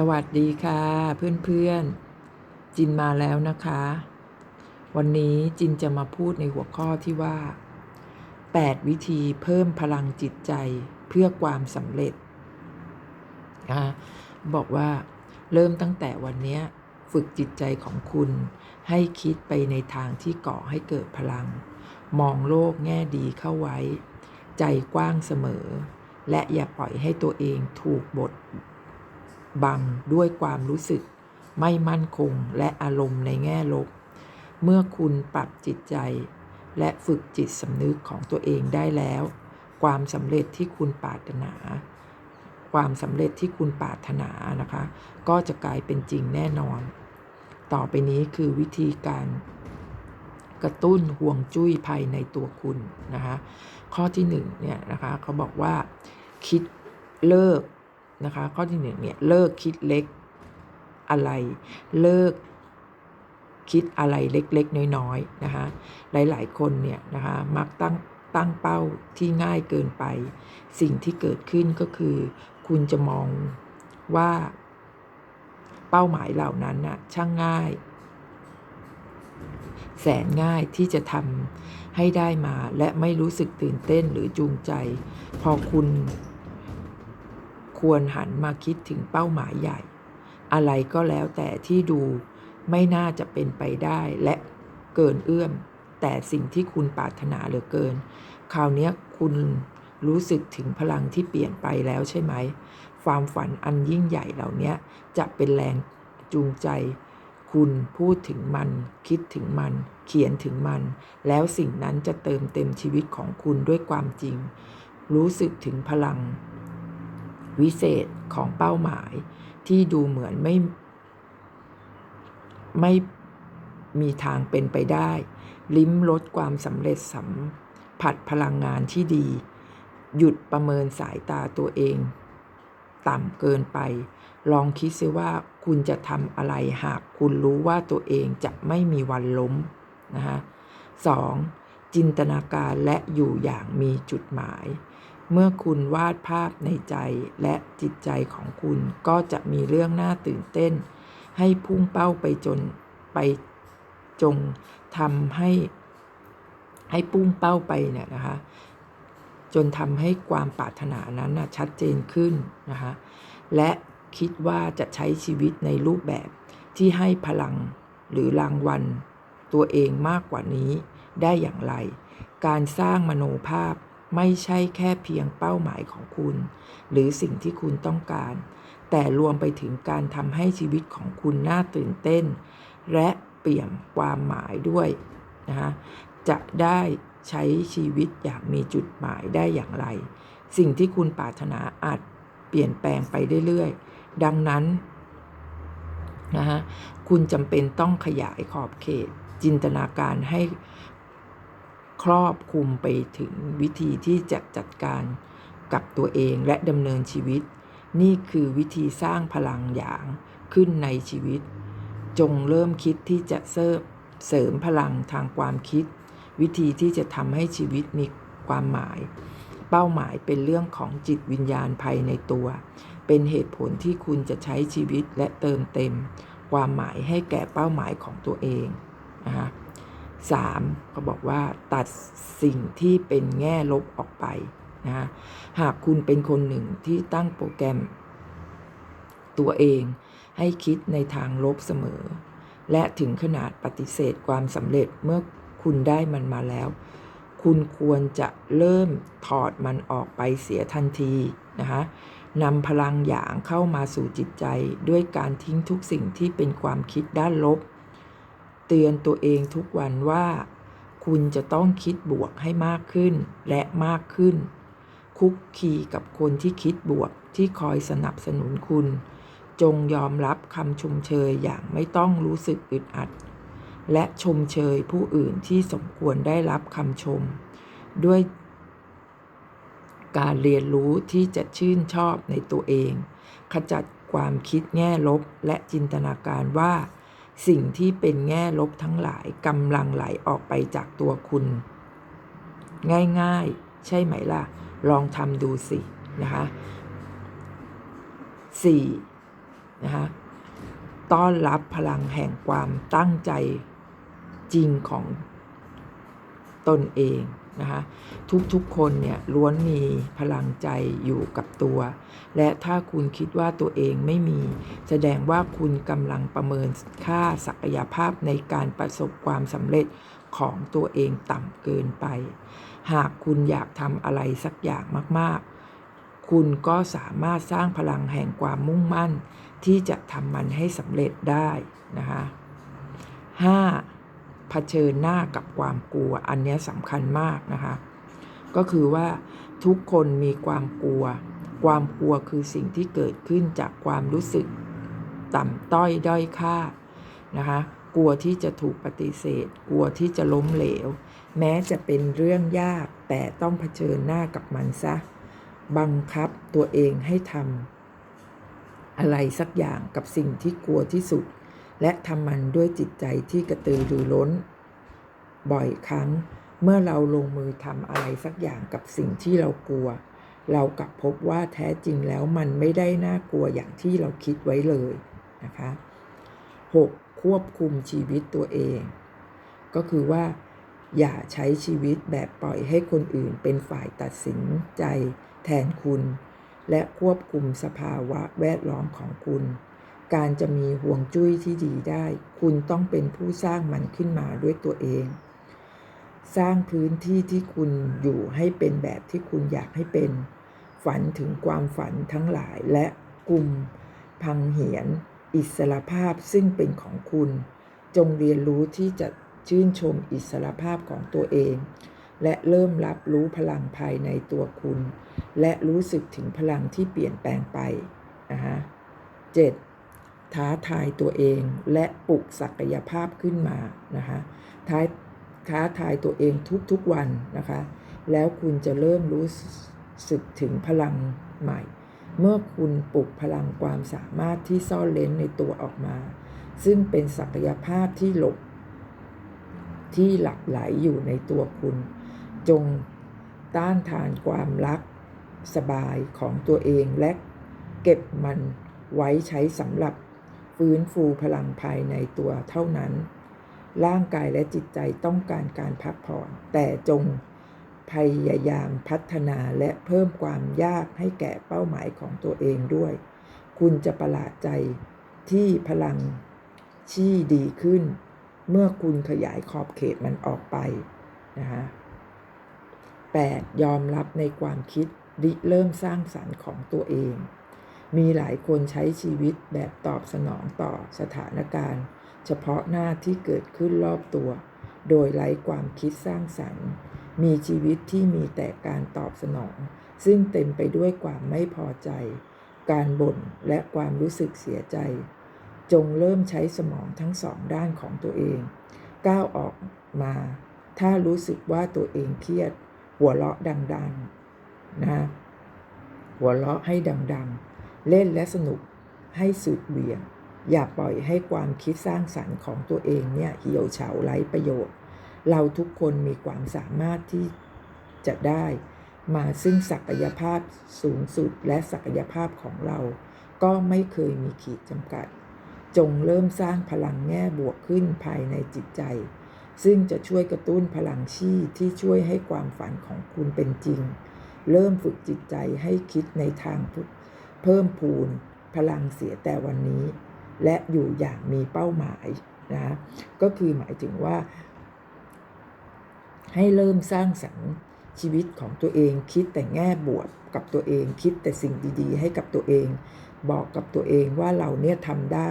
สวัสดีค่ะเพื่อนๆ จินมาแล้วนะคะ วันนี้จินจะมาพูดในหัวข้อที่ว่า 8 วิธีเพิ่มพลังจิตใจเพื่อความสำเร็จนะคะบอกว่าเริ่มตั้งแต่วันนี้ฝึกจิตใจของคุณให้คิดไปในทางที่ก่อให้เกิดพลัง มองโลกแง่ดีเข้าไว้ ใจกว้างเสมอ และอย่าปล่อยให้ตัวเองถูกบท บังด้วยความรู้สึก ไม่มั่นคงและอารมณ์ในแง่ลบ เมื่อคุณปรับจิตใจ และฝึกจิตสำนึกของตัวเองได้แล้ว ความสำเร็จที่คุณปรารถนา ความสำเร็จที่คุณปรารถนานะคะ ก็จะกลายเป็นจริงแน่นอน ต่อไปนี้คือวิธีการกระตุ้นห่วงจุ้ยภายในตัวคุณนะคะ ข้อที่หนึ่งเนี่ยนะคะเขาบอกว่าคิดเลิก นะคะ ข้อที่หนึ่งเนี่ยเลิกคิดเล็กอะไร เลิกคิดอะไรเล็กๆ น้อยๆนะคะหลายๆคนเนี่ยนะคะมักตั้งตั้งเป้าที่ง่ายเกินไป สิ่งที่เกิดขึ้นก็คือ คุณจะมองว่าเป้าหมายเหล่านั้นน่ะช่างง่าย แสนง่ายที่จะทำให้ได้มาและไม่รู้สึกตื่นเต้นหรือจูงใจ พอคุณ ควรหันมาคิดถึงเป้าหมายใหญ่ อะไรก็แล้วแต่ที่ดูไม่น่าจะเป็นไปได้และเกินเอื้อม แต่สิ่งที่คุณปรารถนาเหลือเกิน คราวนี้คุณรู้สึกถึงพลังที่เปลี่ยนไปแล้วใช่ไหม ความฝันอันยิ่งใหญ่เหล่านี้จะเป็นแรงจูงใจ คุณพูดถึงมัน คิดถึงมัน เขียนถึงมัน แล้วสิ่งนั้นจะเติมเต็มชีวิตของคุณด้วยความจริง รู้สึกถึงพลัง วิเศษของเป้าหมาย ที่ดูเหมือนไม่ ไม่มีทางเป็นไปได้ ลิ้มรสความสำเร็จสัมผัสพลังงานที่ดี หยุดประเมินสายตาตัวเอง ต่ำเกินไป ลองคิดซิว่าคุณจะทำอะไรหากคุณรู้ว่าตัวเองจะไม่มีวันล้มนะคะสองจินตนาการและอยู่อย่างมีจุดหมาย เมื่อคุณวาดภาพในใจและจิตใจของคุณก็จะมีเรื่องน่าตื่นเต้น ให้พุ่งเป้าไปจนไปจงทำให้ ให้พุ่งเป้าไปเนี่ยนะคะ จนทำให้ความปรารถนานั้นนะชัดเจนขึ้นนะคะและคิดว่าจะใช้ชีวิตในรูปแบบที่ให้พลังหรือรางวัล ตัวเองมากกว่านี้ได้อย่างไร การสร้างมโนภาพ ไม่ใช่แค่เพียงเป้าหมายของคุณ หรือสิ่งที่คุณต้องการ แต่รวมไปถึงการทำให้ชีวิตของคุณน่าตื่นเต้น และเปลี่ยนความหมายด้วยนะคะจะได้ใช้ชีวิตอย่างมีจุดหมายได้อย่างไร สิ่งที่คุณปรารถนาอาจเปลี่ยนแปลงไปเรื่อยๆ ดังนั้นนะฮะคุณจำเป็นต้องขยายขอบเขตจินตนาการให้ รอบคลุมไปถึงวิธีที่จะจัดการกับตัวเองและดำเนินชีวิต นี่คือวิธีสร้างพลังอย่างขึ้นในชีวิต จงเริ่มคิดที่จะเสริมเสริมพลังทางความคิด วิธีที่จะทำให้ชีวิตมีความหมาย เป้าหมายเป็นเรื่องของจิตวิญญาณภายในตัว เป็นเหตุผลที่คุณจะใช้ชีวิตและเติมเต็ม ความหมายให้แก่เป้าหมายของตัวเองนะคะ สามเขาบอกว่าตัดสิ่งที่เป็นแง่ลบออกไปนะฮะหากคุณเป็นคนหนึ่งที่ตั้งโปรแกรม ตัวเองให้คิดในทางลบเสมอ และถึงขนาดปฏิเสธความสำเร็จเมื่อคุณได้มันมาแล้ว คุณควรจะเริ่มถอดมันออกไปเสียทันทีนะคะนำพลังหยางเข้ามาสู่จิตใจด้วยการทิ้งทุกสิ่งที่เป็นความคิดด้านลบ เตือนตัวเองทุกวันว่า คุณจะต้องคิดบวกให้มากขึ้นและมากขึ้น คุกคีกับคนที่คิดบวกที่คอยสนับสนุนคุณ จงยอมรับคำชมเชยอย่างไม่ต้องรู้สึกอึดอัด และชมเชยผู้อื่นที่สมควรได้รับคำชม ด้วยการเรียนรู้ที่จะชื่นชอบในตัวเอง ขจัดความคิดแง่ลบและจินตนาการว่า สิ่งที่เป็นแง่ลบทั้งหลายกำลังไหลออกไปจากตัวคุณ ง่ายๆ ใช่ไหมล่ะ ลองทำดูสินะคะ 4. นะคะต้อนรับพลังแห่งความตั้งใจจริงของตนเอง นะคะทุกๆคนเนี่ยล้วนมีพลังใจอยู่กับตัว และถ้าคุณคิดว่าตัวเองไม่มี แสดงว่าคุณกำลังประเมินค่าศักยภาพในการประสบความสำเร็จของตัวเองต่ำเกินไป หากคุณอยากทำอะไรสักอย่างมากๆ คุณก็สามารถสร้างพลังแห่งความมุ่งมั่น ที่จะทำมันให้สำเร็จได้นะคะห้า เผชิญหน้ากับความกลัว อันนี้สำคัญมากนะคะ ก็คือว่าทุกคนมีความกลัว ความกลัวคือสิ่งที่เกิดขึ้นจากความรู้สึกต่ำต้อยด้อยค่านะคะกลัวที่จะถูกปฏิเสธ กลัวที่จะล้มเหลว แม้จะเป็นเรื่องยากแต่ต้องเผชิญหน้ากับมันซะ บังคับตัวเองให้ทำอะไรสักอย่างกับสิ่งที่กลัวที่สุด และทำมันด้วยจิตใจที่กระตือรือร้น บ่อยครั้งเมื่อเราลงมือทำอะไรสักอย่างกับสิ่งที่เรากลัว เรากลับพบว่าแท้จริงแล้วมันไม่ได้น่ากลัวอย่างที่เราคิดไว้เลยนะคะ 6. ควบคุมชีวิตตัวเอง ก็คือว่า อย่าใช้ชีวิตแบบปล่อยให้คนอื่นเป็นฝ่ายตัดสินใจแทนคุณ และควบคุมสภาวะแวดล้อมของคุณ การจะมีห่วงจุ้ยที่ดีได้ คุณต้องเป็นผู้สร้างมันขึ้นมาด้วยตัวเอง สร้างพื้นที่ที่คุณอยู่ให้เป็นแบบที่คุณอยากให้เป็น ฝันถึงความฝันทั้งหลายและกลุ่มพังเหียน อิสรภาพซึ่งเป็นของคุณ จงเรียนรู้ที่จะชื่นชมอิสรภาพของตัวเอง และเริ่มรับรู้พลังภายในตัวคุณ และรู้สึกถึงพลังที่เปลี่ยนแปลงไปนะฮะเจ็ด ท้าทายตัวเองและปลุกศักยภาพขึ้นมานะคะท้าท้าทายตัวเองทุกๆวันนะคะ แล้วคุณจะเริ่มรู้สึกถึงพลังใหม่ เมื่อคุณปลุกพลังความสามารถที่ซ่อนเล้นในตัวออกมา ซึ่งเป็นศักยภาพที่หลบ ที่หลับไหลอยู่ในตัวคุณ จงต้านทานความรักสบายของตัวเองและเก็บมันไว้ใช้สำหรับ ฟื้นฟูพลังภายในตัวเท่านั้น ร่างกายและจิตใจต้องการการพักผ่อน แต่จงพยายามพัฒนาและเพิ่มความยากให้แก่เป้าหมายของตัวเองด้วย คุณจะประหลาดใจที่พลังที่ดีขึ้น เมื่อคุณขยายขอบเขตมันออกไปนะฮะ 8. ยอมรับในความคิดริเริ่มสร้างสรรค์ของตัวเอง มีหลายคนใช้ชีวิตแบบตอบสนองต่อสถานการณ์ เฉพาะหน้าที่เกิดขึ้นรอบตัว โดยไร้ความคิดสร้างสรรค์ มีชีวิตที่มีแต่การตอบสนอง ซึ่งเต็มไปด้วยความไม่พอใจ การบ่นและความรู้สึกเสียใจ จงเริ่มใช้สมองทั้งสองด้านของตัวเอง ก้าวออกมา ถ้ารู้สึกว่าตัวเองเครียด หัวเราะดังๆนะหัวเราะให้ดังๆ เล่นและสนุกให้สุดเหวี่ยง อย่าปล่อยให้ความคิดสร้างสรรค์ของตัวเองเนี่ยเหี่ยวเฉาไร้ประโยชน์ เราทุกคนมีความสามารถที่จะได้ มาซึ่งศักยภาพสูงสุดและศักยภาพของเรา ก็ไม่เคยมีขีดจำกัด จงเริ่มสร้างพลังแง่บวกขึ้นภายในจิตใจ ซึ่งจะช่วยกระตุ้นพลังชีที่ช่วยให้ความฝันของคุณเป็นจริง เริ่มฝึกจิตใจให้คิดในทาง เพิ่มพูนพลังเสียแต่วันนี้ และอยู่อย่างมีเป้าหมายนะก็คือหมายถึงว่า ให้เริ่มสร้างสรรค์ชีวิตของตัวเองคิดแต่แง่บวกกับตัวเองคิดแต่สิ่งดีๆ ให้กับตัวเอง บอกกับตัวเองว่าเราเนี่ยทำได้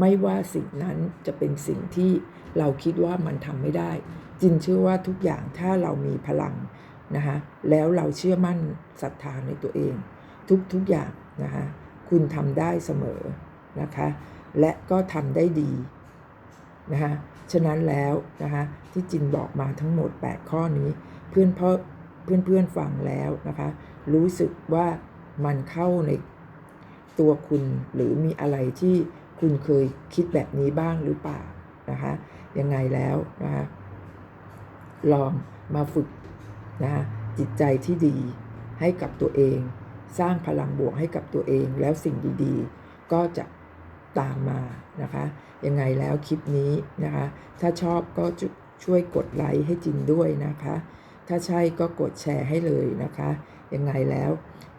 ไม่ว่าสิ่งนั้นจะเป็นสิ่งที่เราคิดว่ามันทำไม่ได้ จินเชื่อว่าทุกอย่างถ้าเรามีพลังนะคะแล้วเราเชื่อมั่นศรัทธาในตัวเอง ทุกๆอย่าง นะคะคุณทำได้เสมอนะคะและก็ทำได้ดีนะคะฉะนั้นแล้วนะคะที่จินบอกมาทั้งหมด 8 ข้อนี้เพื่อนพ่อเพื่อนเพื่อนฟังแล้วนะคะรู้สึกว่ามันเข้าในตัวคุณหรือมีอะไรที่คุณเคยคิดแบบนี้บ้างหรือเปล่านะคะยังไงแล้วนะคะลองมาฝึกนะคะจิตใจที่ดีให้กับตัวเอง สร้างพลังบวกให้กับตัวเองแล้วสิ่งดีๆ ก็จะตามมานะคะ ยังไงแล้วคลิปนี้นะคะ ถ้าชอบก็ช่วยกดไลค์ให้จินด้วยนะคะ ถ้าใช่ก็กดแชร์ให้เลยนะคะ ยังไงแล้ว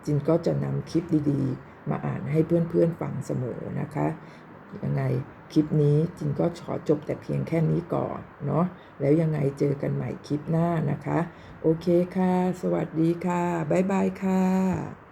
จินก็จะนำคลิปดีๆ มาอ่านให้เพื่อนๆฟังเสมอนะคะ ยังไงคลิปนี้จินก็ขอจบแต่เพียงแค่นี้ก่อนเนาะ แล้วยังไงเจอกันใหม่คลิปหน้านะคะ โอเคค่ะ สวัสดีค่ะ บ๊ายบายค่ะ